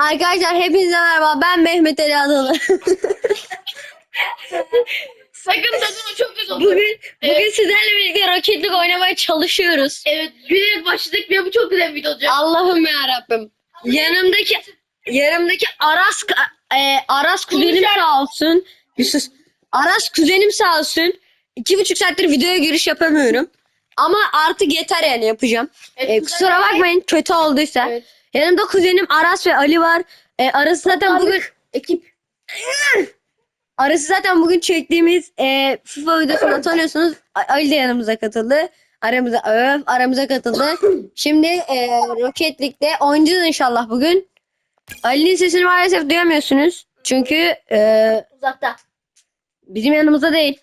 Arkadaşlar hepinize merhaba. Ben Mehmet Ali Adalı. Sakın o çok kötü oldu. bugün bugün Evet. sizlerle birlikte Rocket League oynamaya çalışıyoruz. Evet güne başladık ve bu çok güzel bir video olacak. Allah'ım ya Rabbim. Yanımdaki yanımdaki Aras e, Aras kuzenim Konuşar. sağ olsun. Bir sus. Aras kuzenim sağ olsun. İki buçuk saattir videoya giriş yapamıyorum. Ama artık yeter yani yapacağım. Evet, E, kusura bir- bakmayın kötü olduysa. Evet. Yanımda kuzenim Aras ve Ali var. E, Arası zaten bugün Ekip. Arası zaten bugün çektiğimiz e, FIFA videosunu tanıyorsunuz. Ali de yanımıza katıldı. Aramıza öf, aramıza katıldı. Şimdi e, Rocket League'de oynayacağız inşallah bugün. Ali'nin sesini maalesef duyamıyorsunuz. Çünkü e, Uzakta. bizim yanımızda değil.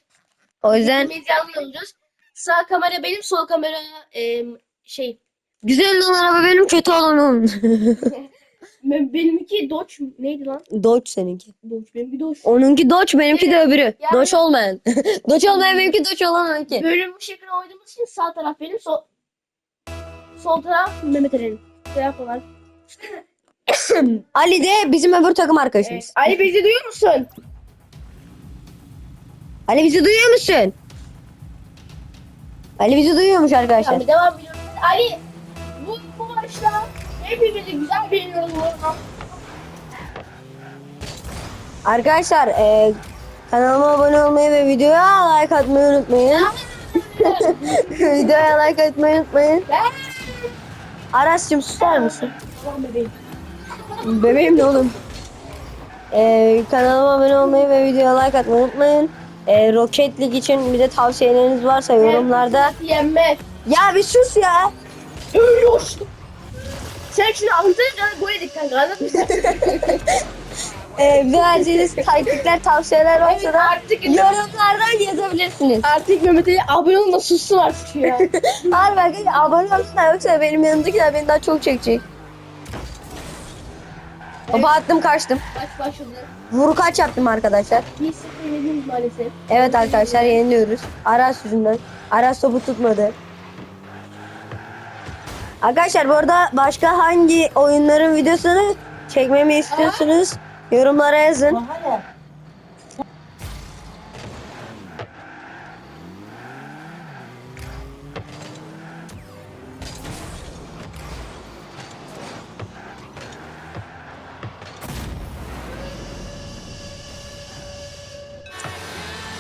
O yüzden Biz. Sağ kamera benim, sol kamera e, şey. Güzel olan araba benim, kötü olan onun. be- Benimki Dodge neydi lan? Dodge seninki. Dodge benimki Dodge. Onunki Dodge, benimki de öbürü. Yani- Dodge olmayan. Dodge olmayan benimki, Dodge olan onunki. Bölüm bu şekilde oynadığımız için sağ taraf benim, sol sol taraf Mehmet Ali'nin. Şey yapalım. Ali de bizim öbür takım arkadaşımız. Ali bizi duyuyor musun? Ali bizi duyuyor musun? Ali bizi duyuyormuş arkadaşlar. Tamam devam ediyoruz. Ali maçta hepimizi güzel bu arada. Arkadaşlar e, kanalıma abone olmayı ve videoya like atmayı unutmayın. videoya like atmayı unutmayın. Aras'cığım susar mısın? Bebeğim. Bebeğim ne oğlum? E, kanalıma abone olmayı ve videoya like atmayı unutmayın. E, Rocket League için bir de tavsiyeleriniz varsa yorumlarda. Yenmez. Ya bir sus ya. Ölüyorsun. Sen şunu anlatınca gol yedik kanka anladın mı? E, bize vereceğiniz taktikler, tavsiyeler varsa Evet, da artık- yorumlardan yazabilirsiniz. Artık Mehmet Ali abone olun da sussun artık ya. Harbi arkadaşlar abone olsunlar yoksa benim yanımdakiler beni daha çok çekecek. Baba attım kaçtım. Maç başladı. Vuru kaç yaptım arkadaşlar. Bir sıfır yenildik maalesef. Evet arkadaşlar yeniliyoruz. Aras yüzünden. Aras topu tutmadı. Arkadaşlar bu arada başka hangi oyunların videosunu çekmemi istiyorsunuz? Yorumlara yazın.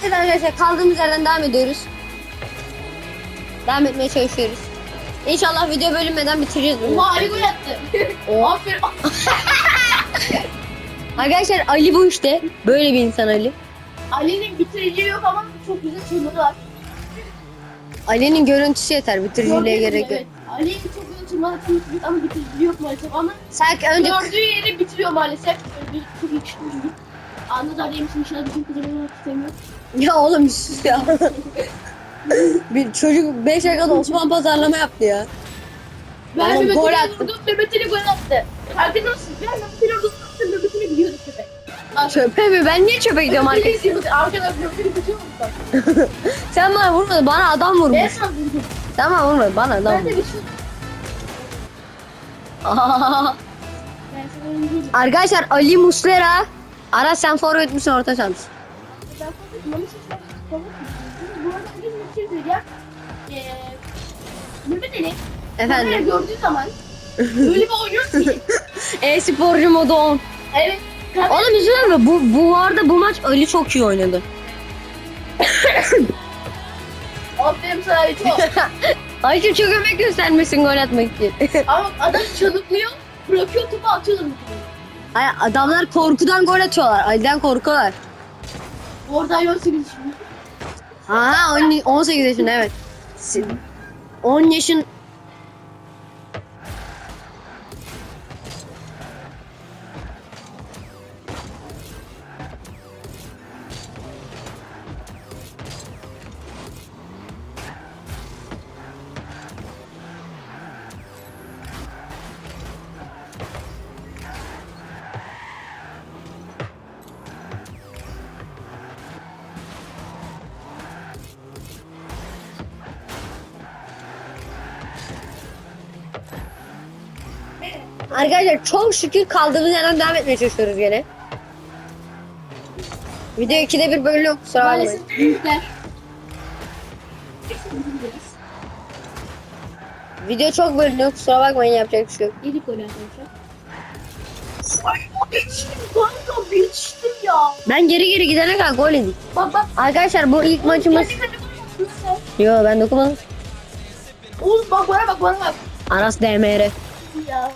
Evet arkadaşlar kaldığımız yerden devam ediyoruz. Devam etmeye çalışıyoruz. İnşallah video bölünmeden bitireceğiz bunu. Oha Ali gol attı. Aferin. Arkadaşlar Ali bu işte. Böyle bir insan Ali. Ali'nin bitiriciliği yok ama çok güzel tırmanı var. Ali'nin görüntüsü yeter. Bitiriciliğe gerek yok. Evet. Ali'nin çok güzel tırmanı büyük ama bitiriciliği yok maalesef ama Sanki önce... gördüğü yeri bitiriyor maalesef. Böyle Çok yakışıklı bir çocuk. Anladı Ali'nin inşallah bütün kızlarını istemiyor. Ya oğlum sus ya. bir çocuk 5 dakikada Osman pazarlama yaptı ya. Ben Oğlum, Mehmet gol attı. vurdum, gol attı. Farkında? Ben Mehmet Ali vurdum, Mehmet Ali gidiyordu köpek. Çöpe mi? Ben niye çöpe gidiyorum arkadaşlar? mu? Sen bana vurmadın. Bana adam Ben vurmuş. sana vurdum. Sen bana vurmadın. Bana adam Ben de vurmuş. bir şey... Ben sana vurdum. Arkadaşlar Ali Muslera. Ara sen forvet misin orta saha mısın? Ben ama siz ben korkuttum. Mehmet Ali kamera Efendim. gördüğü zaman öyle bir oynuyor ki. E-sporcu modu 10. Evet. Kamera Oğlum üzülme? Bu, bu arada bu maç Ali çok iyi oynadı. Aferin sana Ali çok. Ayşe çok emek göstermesin gol atmak için. Ama adam çalıklıyor. Bırakıyor topu atıyorlar. Ay, adamlar korkudan gol atıyorlar. Ali'den korkuyorlar. Oradan 18 şimdi. Aha on- 18 yaşında evet. Si- 10 yaşın Arkadaşlar çok şükür kaldığımız yerden devam etmeye çalışıyoruz gene. Video 2'de bir bölüm kusura bakmayın. Maalesef büyükler. Video çok bölünüyor kusura bakmayın yapacak bir şey yok. Yedik gol arkadaşlar. Kanka geçtim ya. Ben geri geri gidene kadar gol yedik. Bak bak. Arkadaşlar bu ilk maçımız... Kendi kendime yapıyorsun sen. Yo ben dokunmadım. Oğlum bak bana bak bana bak. Aras DMR. Ya.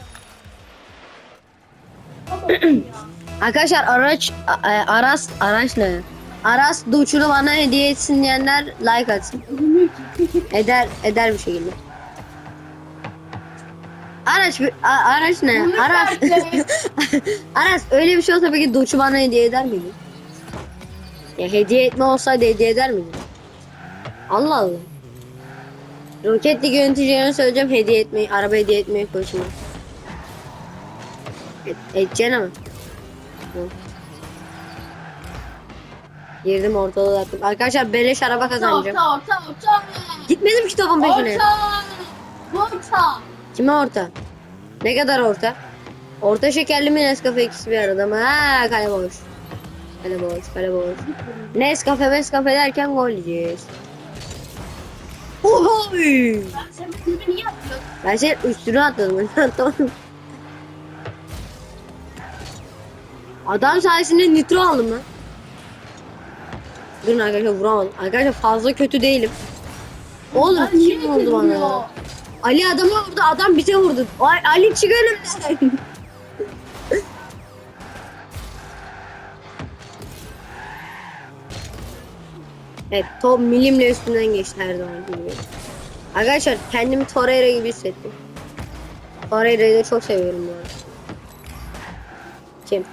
Arkadaşlar araç a- e, Aras araç ne? Aras Duçur'u bana hediye etsin diyenler like atsın. Eder eder bir şekilde. Araç a- araç ne? Aras. Aras öyle bir şey olsa peki Duçu bana hediye eder miydi? Ya hediye etme olsaydı hediye eder miydi? Allah Allah. Roketli yöneticilerine söyleyeceğim hediye etmeyi, araba hediye etmeyi koşma. Et, edeceksin ama. Hı. Girdim ortalığı attım. Arkadaşlar beleş araba kazanacağım. Orta orta orta. Gitmedim ki topun peşine. Orta. Orta. Kime orta? Ne kadar orta? Orta şekerli mi Nescafe ikisi bir arada mı? Ha kale boş. Kale boş, kale boş. Nescafe Nescafe derken gol yiyeceğiz. Yapıyorsun? Ben senin üstüne atladım. Adam sayesinde nitro aldım lan. Durun arkadaşlar vuramadım. Arkadaşlar fazla kötü değilim. Oğlum niye kim vurdu bana ya? Ali adama vurdu, adam bize vurdu. Ay, Ali çık önümden. evet, top milimle üstünden geçti her zaman gibi. Arkadaşlar kendimi Torreira gibi hissettim. Torreira'yı da çok seviyorum bu arada. Kim?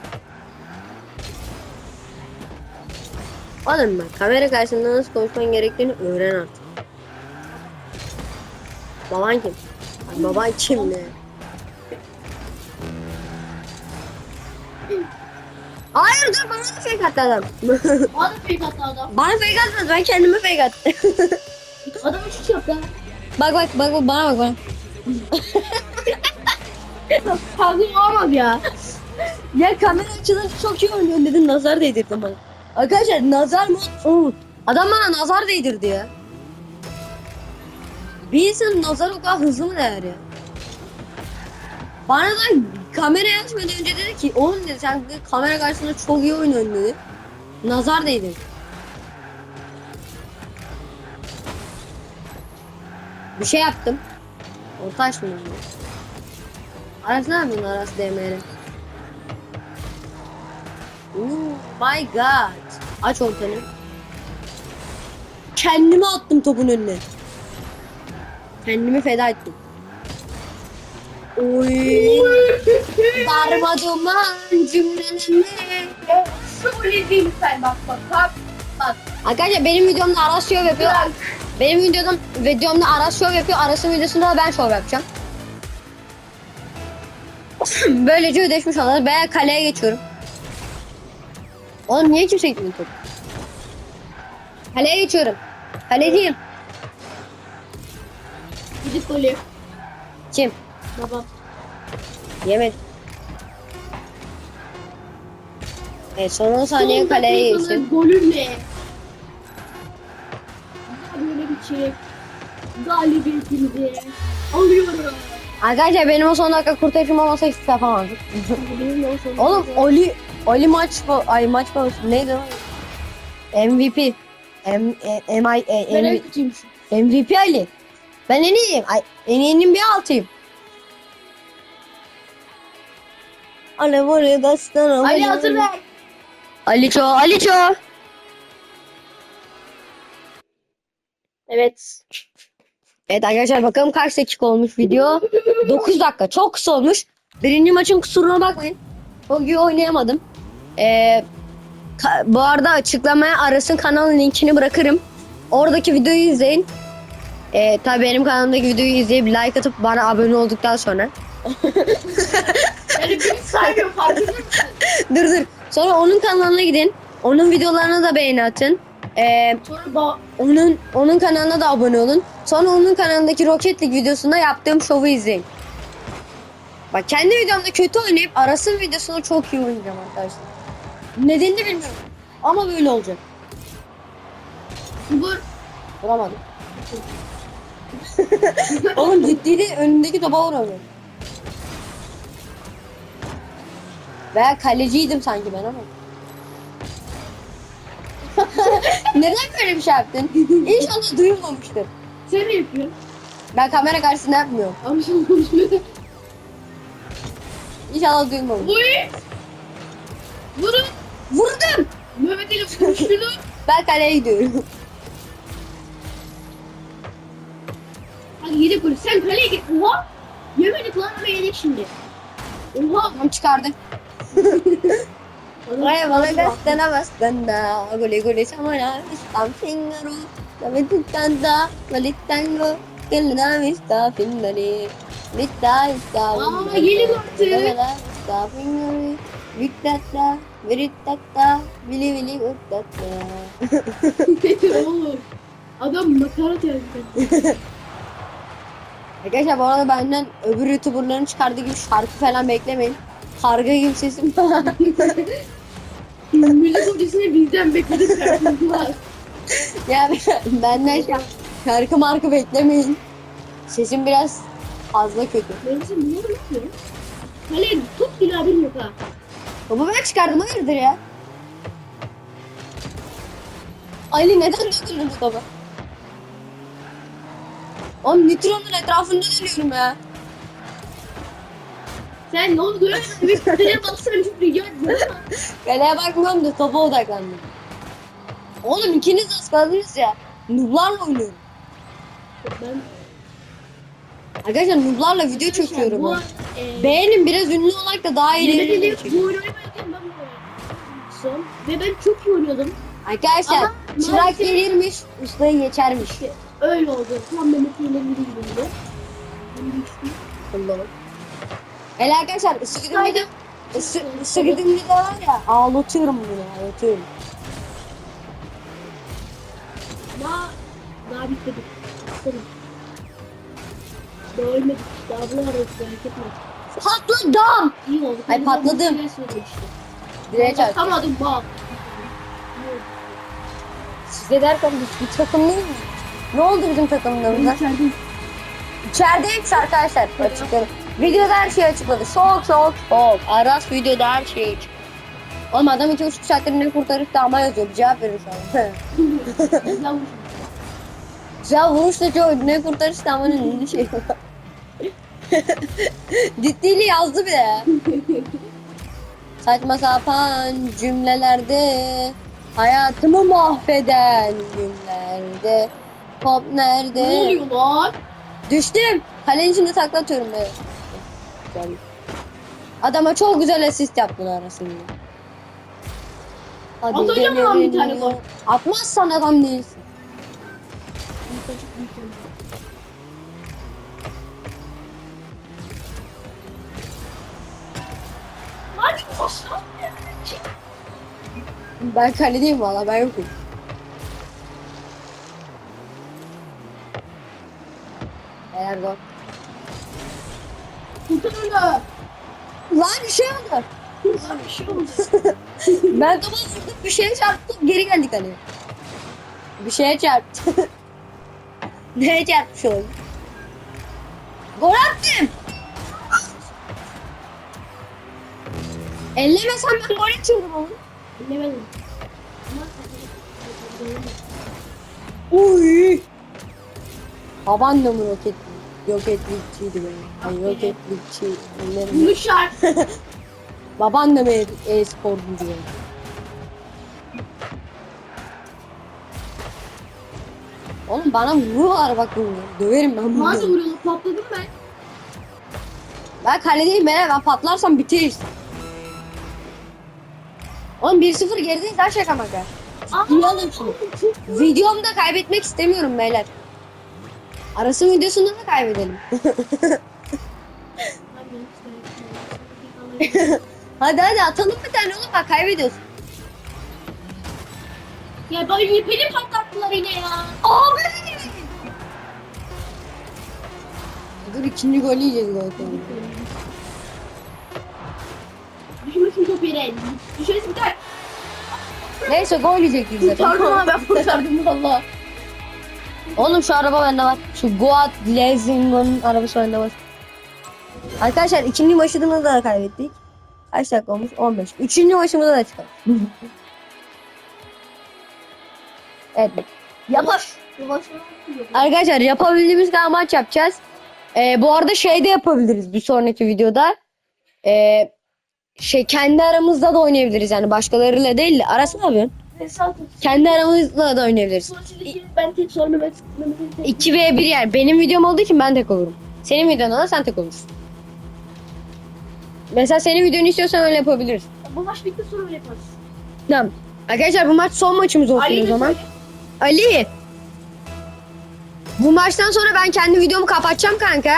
Oğlum bak kamera karşısında nasıl konuşman gerektiğini öğren artık. Baban kim? Ay, baban kim ne? Hayır dur bana da fake attı adam. Bana fake attı adam. bana fake atmadı ben kendime fake attım. Adam uçuş yaptı. Bak bak bak bak, bana bak bana. Kavga olmadı ya. Ya kamera açılınca çok iyi oynuyorsun dedin nazar değdirdin bana. Arkadaşlar nazar mı? Oo, Adam bana nazar değdirdi ya. Bir insan nazar o kadar hızlı mı değer ya? Bana da kamera açmadan önce dedi ki oğlum dedi sen kamera karşısında çok iyi oynuyorsun dedi. Nazar değdi. Bir şey yaptım. Orta açmadım. Aras ne yapıyorsun Aras DMR? Oh my god. Aç ortanı. Kendimi attım topun önüne. Kendimi feda ettim. Oy. Darma duman cümlelerine. Şöyle değil sen bak bak bak. Bak. Arkadaşlar benim videomda Aras şov yapıyor. Benim videomda, videomda Aras şov yapıyor. Aras'ın videosunda da ben şov yapacağım. Böylece ödeşmiş oluruz. Veya kaleye geçiyorum. Oğlum niye kimse gitmiyor top? Kaleye geçiyorum. Kaleciyim. Gidip golü. Kim? Baba. Yemedim. Evet son 10 saniye kaleye geçtim. Golüyle. Böyle bir şey. Galibiyetimizi alıyoruz. Arkadaşlar benim o son dakika kurtarışım olmasa hiçbir şey yapamazdım. Benim de o son- Oğlum Oli Oli maç ay maç bu neydi o? MVP. M e, M I e, Ben en M, kötüymüşüm. MVP Ali. Ben en iyiyim. Ay, en iyinin bir altıyım. Dastan Ali hazır ver. Aliço, Aliço. Evet. Evet arkadaşlar bakalım kaç dakika olmuş video. 9 dakika. Çok kısa olmuş. Birinci maçın kusuruna bakmayın. O gün oynayamadım. Ee, bu arada açıklamaya Aras'ın kanalın linkini bırakırım. Oradaki videoyu izleyin. Ee, tabii benim kanalımdaki videoyu izleyip like atıp bana abone olduktan sonra. Yani beni saymıyor farkında dur dur. Sonra onun kanalına gidin. Onun videolarına da beğeni atın. Ee, onun onun kanalına da abone olun. Sonra onun kanalındaki Rocket League videosunda yaptığım şovu izleyin. Bak kendi videomda kötü oynayıp arasın videosunu çok iyi oynayacağım arkadaşlar. Nedenini bilmiyorum. Ama böyle olacak. Vur. Vuramadım. Oğlum ciddiydi önündeki topa vuramıyorum. Veya kaleciydim sanki ben ama. Neden böyle bir şey yaptın? İnşallah duyulmamıştır. Sen mi yapıyorsun? Ben kamera karşısında yapmıyorum. Konuşmuyorsun. İnşallah duyulmamış. Uy. Vurun. Vurdum. Mehmet Ali konuştu. Ben kaleye gidiyorum. Hadi yedek gol. Sen kaleye git. Oha. Yemedik lan ama yedik şimdi. Oha. Tamam çıkardı. Vay vay bastana bastana. Gole gole samana. Istam fingero. David tanda. Valit tango. Kelna vista fingeri. Vitta vista. Aa, gelin artık. Vista fingeri. Vittata. Verittata. Vili vili uttata. Oğlum. Adam nakarat yazdı. Arkadaşlar bu arada benden öbür youtuberların çıkardığı gibi şarkı falan beklemeyin. Karga gibi sesim. Müzik hocasını bizden bekledik. Var. yani benden şarkı, şarkı markı beklemeyin. Sesim biraz fazla kötü. Ben sen bunları yapıyorum. Kaleye top bile haberim yok ha. Baba ben çıkardım hayırdır ya? Ali neden döndürdün bu topu? Oğlum Nitron'un etrafında dönüyorum ya. Sen ne oldu mi? Bir kaleye baksana çok rica ediyorum. Kaleye bakmıyorum da topa odaklandım. Oğlum ikiniz az kaldınız ya. Nublarla oynuyorum. Ben Arkadaşlar nublarla video çekiyorum. Bu, ha. e, Beğenin biraz ünlü olarak da daha video Ali çekiyorum. bu oyunu oynarken ben bu oyunu son ve ben çok iyi oynuyordum. Arkadaşlar Ama çırak gelirmiş, ustayı geçermiş. Öyle oldu. Tam Mehmet dediği gibi oldu. Allah'ım. Hele arkadaşlar ısırgın video, ısı, ısırgın video var ya ağlatıyorum bunu ağlatıyorum. Daha, daha bitmedi. Bakalım. Daha ölmedik. Daha bu arada hareket etmedik. Patladım. İyi oldu. Ay, patladım. İşte. Direğe çarptı. Bakamadım bak. Size derken bir, bir takım değil mi? Ne oldu bizim takımlarımıza? İçeride İçerideyiz arkadaşlar açıkladı. Videoda her şeyi açıkladı. Şok şok şok. Aras videoda her şeyi açıkladı. Oğlum adam iki buçuk saattir ne kurtarıp da ama yazıyor. Bir cevap verir şu an. Güzel vuruş da çok ne kurtarış da ama ne şey. Ciddiyle yazdı bir de. Saçma sapan cümlelerde hayatımı mahveden günlerde Pop nerede? Ne oluyor lan? Düştüm. Kalenin içinde taklatıyorum ben. Güzel. Adama çok güzel asist yaptılar arasında. Hadi Atacağım lan bir tane gol. Atmazsan adam değilsin. Hadi koşun. Ben kaledeyim valla ben yokum. Eğer gol. Onu. Lan bir şey oldu. Lan bir şey oldu. Ben topa vurdum bir şeye çarptım geri geldik hani. Bir şeye çarptı. Neye çarpmış olabilir? Gol attım. Ellemesem ben gol atıyordum oğlum. Bilemedim. Uy. Babaannemin roket roketlikçiydi benim. Ay roketlikçi. Ellerim. Bunu şart. Babaannem e-sporcu diyor. Oğlum bana vuruyorlar bak bunu. Döverim ben bunu. Nasıl vuruyorlar? Patladım ben. Ben kaledeyim ben. Ben patlarsam bitiririz. Oğlum 1-0 gerideyiz daha şaka maka. Ciddiye alın şunu. Videomda kaybetmek istemiyorum beyler. Arasın videosunda da kaybedelim. hadi hadi atalım bir tane oğlum bak kaybediyorsun. ya böyle beni patlattılar yine ya. Abi! Dur ikinci golü yiyeceğiz zaten. Düşürme şu topu yere. Düşersin biter. Neyse gol yiyecektik zaten. Kurtardım abi ben kurtardım valla. Oğlum şu araba bende var. Şu Goat Lezingo'nun arabası bende var. Arkadaşlar ikinci maçımızda da kaybettik. Kaç dakika olmuş? 15. Üçüncü maçımızda da çıkalım. evet. Yapar. Arkadaşlar yapabildiğimiz kadar maç yapacağız. Ee, bu arada şey de yapabiliriz bir sonraki videoda. Ee, şey kendi aramızda da oynayabiliriz yani başkalarıyla değil de. Arası ne yapıyorsun? Kendi aramızda da oynayabiliriz. Ben tek sonra Mehmet Mehmet'in tek. 2v1 yani benim videom olduğu için ben tek olurum. Senin videonda da sen tek olursun. Mesela senin videonu istiyorsan öyle yapabiliriz. Bu maç bitti sonra öyle yaparız. Tamam. Arkadaşlar bu maç son maçımız olsun Ali o zaman. Ali. Bu maçtan sonra ben kendi videomu kapatacağım kanka.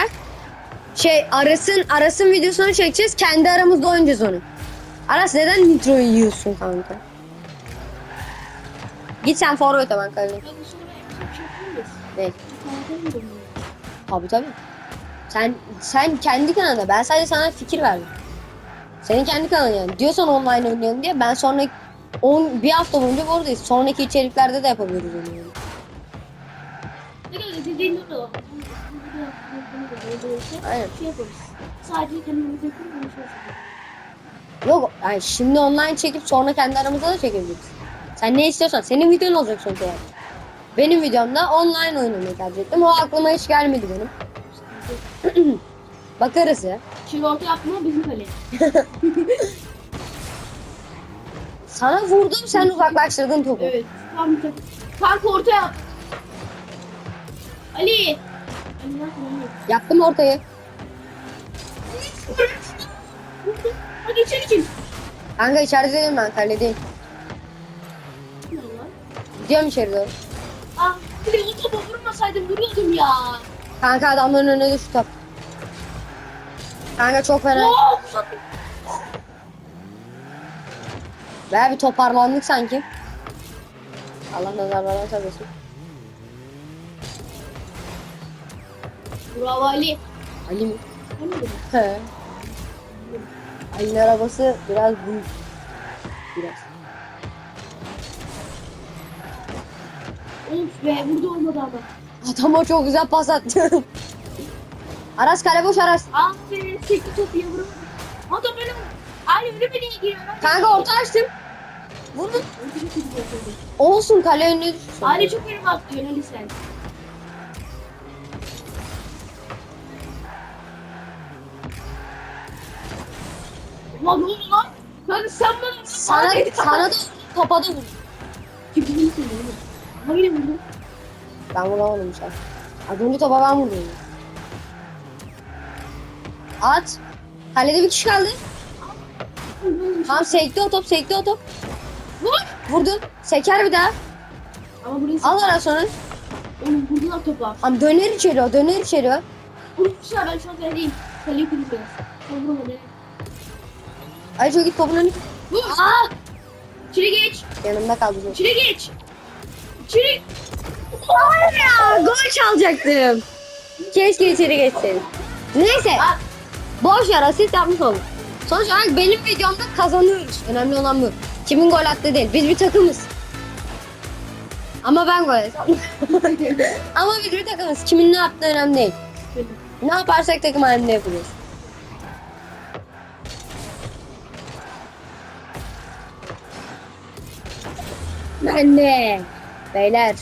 Şey Aras'ın Aras'ın videosunu çekeceğiz. Kendi aramızda oynayacağız onu. Aras neden nitroyu yiyorsun kanka? Git sen forvet'e ben bir şey. Ne? Ben. Tabii. Sen sen kendi kanalında. Ben sadece sana fikir verdim. Senin kendi kanalın yani. Diyorsan online oynayalım diye ben sonra 10 bir hafta boyunca buradayız. Sonraki içeriklerde de yapabiliriz onu. yani. Aynen. Şey. Sadece konuşuruz. Yok yani şimdi online çekip sonra kendi aramızda da çekebiliriz. Sen ne istiyorsan. Senin videon olacak sonuç olarak. Benim videomda online oynamayı tercih ettim. O aklıma hiç gelmedi benim. Bakarız ya. Şimdi orta yapma bizim kale. Sana vurdum sen uzaklaştırdın topu. Evet. Tam takım. Kanka orta yap. Ali. Ali? Yaptım ortayı. Hadi içeri için. Kanka içeride değilim ben kaledeyim. Gidiyorum içeri doğru. Ah, bir o topa vurmasaydım vuruyordum ya. Kanka adamların önüne düştü top. Kanka çok fena. Oh, uzattım. Baya bir toparlandık sanki. Allah nazarlardan saklasın. Bravo Ali. Ali mi? He. Ali'nin arabası biraz büyük. Biraz. Of be burada olmadı ama. Adama çok güzel pas attım. Aras kale boş Aras. Ah be sekti topu ya vuramadım. Adam öyle Ali öyle mi diye giriyor? Kanka orta açtım. Vurdum. Olsun kale önüne düşsün. Ali çok önüme atlıyor Ali sen. Lan oldu lan? Kanka sen bana Sana, sana da topa da vurdum. Kim bilir misin Ama yine vurdum. Ben vuramadım sen. Az önce topa ben vurdum. At. Kalede bir kişi kaldı. Tamam sekti o top sekti o top. Vur! Vurdun. Seker bir daha. Ama burayı Al ara sonra. Oğlum vurdular topa. Tamam döner içeri o döner içeri o. Vurmuşlar ben şu an kaledeyim. Kaleyi kırıp biraz. Sen vuramadı. Ay çok git topun önü. Vur! Aa! İçeri geç. Yanımda kaldı. İçeri geç. İçeri. Hayır ya gol çalacaktım. Keşke içeri geçseydim. Neyse. Boş yer asist yapmış olduk. Sonuç olarak benim videomda kazanıyoruz. Önemli olan bu. Kimin gol attığı değil. Biz bir takımız. Ama ben gol ettim. Ama biz bir takımız. Kimin ne yaptığı önemli değil. Ne yaparsak takım halinde yapıyoruz. Ben de. Beyler.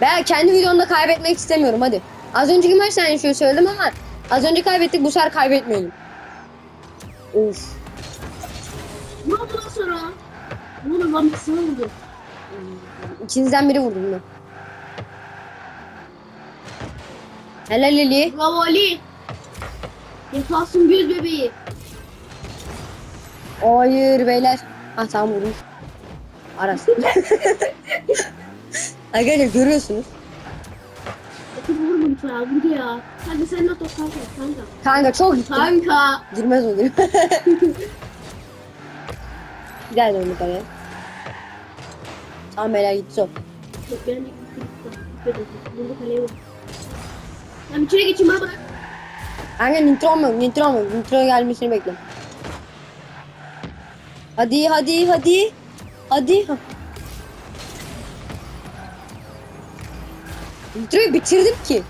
Ben kendi videomda kaybetmek istemiyorum hadi. Az önceki maçta aynı şeyi söyledim ama az önce kaybettik bu sefer kaybetmeyelim. Of. Ne oldu lan sana? Ne oldu lan bir sana vurdu. İkinizden biri vurdum ben. Helal Ali. Bravo Ali. Yaparsın göz bebeği. Hayır beyler. Ha tamam vurmuş. Aras. Arkadaşlar görüyorsunuz. Topu vurma lütfen ya. Vurdu ya. Hadi sen de top kanka. Kanka. Kanka çok gitti. Kanka. Girmez oluyor. Güzel döndü kaleye. Tamam beyler gitti top. Yok benim de gittim. Burada kaleye vur. Ben içeri geçeyim bana bırak. Kanka nitro mu? Nitro mu? Nitro gelmesini bekle. Hadi hadi hadi. Hadi. Hah. Nitro'yu bitirdim ki.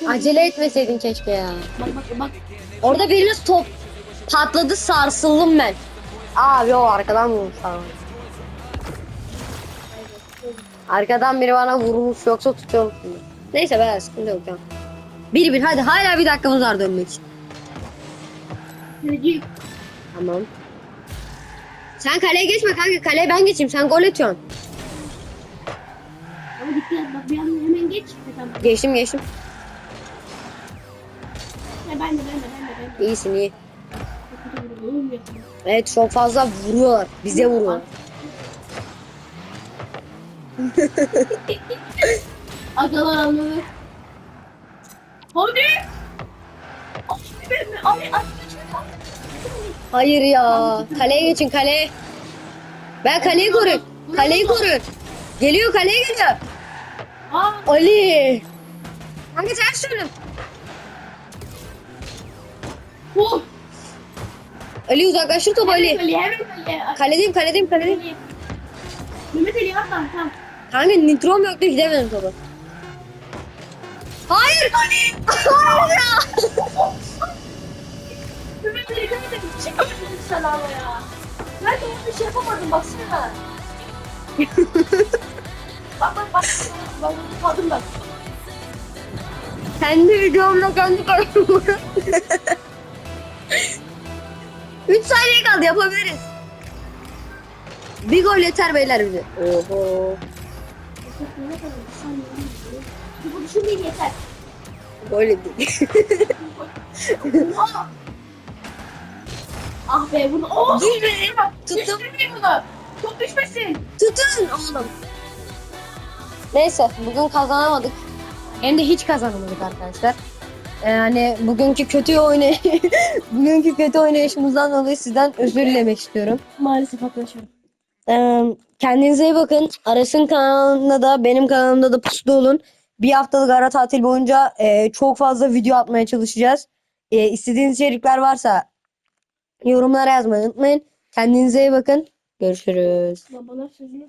Çok Acele etmeseydin keşke ya. Bak bak bak. Orada biriniz top patladı sarsıldım ben. Abi o arkadan vurmuş falan. Arkadan biri bana vurmuş yoksa tutuyorum. Neyse be sıkıntı yok ya. Bir bir hadi hala bir dakikamız var dönmek için. Sürücü. Tamam. Sen kaleye geçme kanka kaleye ben geçeyim sen gol atıyorsun. Ama dikkat bak bir anda hemen geç. Tamam. Geçtim geçtim. Ya ben de ben de ben de ben de. İyisin iyi. Evet çok fazla vuruyorlar. Bize vuruyor. Agalar anladı. Hadi. Abi abi abi Hayır ya. Kaleye geçin kaleye. Ben kaleyi koruyun. Kaleyi koruyun. Geliyor kaleye geliyor. Aa, Ali. Kanka sen şunu. bu. Ali uzaklaştır topu Ali. Ali, hemen Ali. Kaledeyim kaledeyim kaledeyim. Mehmet Ali at lan tamam. Kanka nitrom yoktu gidemedim topu. Hayır. Ali. Hayır ya. Mehmet Ali kanka çıkamadım sana ama ya. Ben de onu şey yapamadım baksana. bak bak bak. Bak bak. Kendi videomla kendi kararımı. 3 saniye kaldı yapabiliriz. Bir gol yeter beyler bize. Oho. Bu düşünmeyin yeter. Gol değil. Ah be bunu. Oh! Dur be. Tuttum. Düşürmeyin bunu. Çok düşmesin. Tutun oğlum. Neyse bugün kazanamadık. Hem de hiç kazanamadık arkadaşlar. Yani bugünkü kötü oynay bugünkü kötü oynayışımızdan dolayı sizden özür dilemek istiyorum. Maalesef arkadaşlar. Ee, kendinize iyi bakın. Aras'ın kanalında da benim kanalımda da puslu olun. Bir haftalık ara tatil boyunca e, çok fazla video atmaya çalışacağız. E, istediğiniz içerikler varsa yorumlara yazmayı unutmayın. Kendinize iyi bakın. Görüşürüz. Babalar sözünü